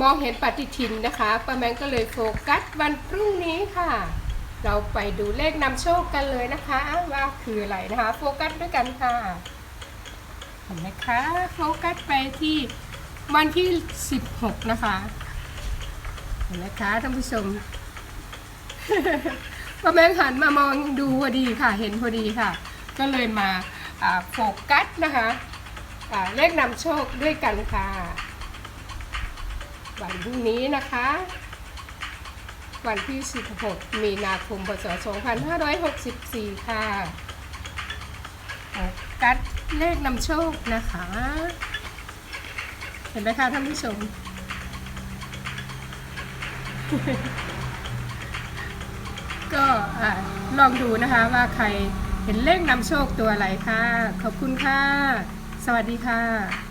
มองเห็นปฏิทินนะคะป้าแมงก็เลยโฟกัสวันพรุ่งนี้ค่ะ เราไปดูเลขนำโชคกันเลยนะคะ ว่าคืออะไรนะคะ โฟกัสด้วยกันค่ะเห็นไหมคะโฟกัสไปที่วันที่ 16 นะคะเห็นไหมคะท่านผู้ชมป้าแมงหันมามองดูพอดีค่ะ เห็นพอดีค่ะ ก็เลยมาโฟกัสนะคะเลขนำโชคด้วยกันค่ะ วันพรุ่งนี้นะคะ วันที่ 16 มีนาคม พศ 2564 ค่ะกัสเลขนำโชคนะคะ เห็นไหมคะท่านผู้ชม ก็ลองดูนะคะว่าใครเห็นเลขนำโชคตัวอะไรค่ะ ขอบคุณค่ะ สวัสดีค่ะ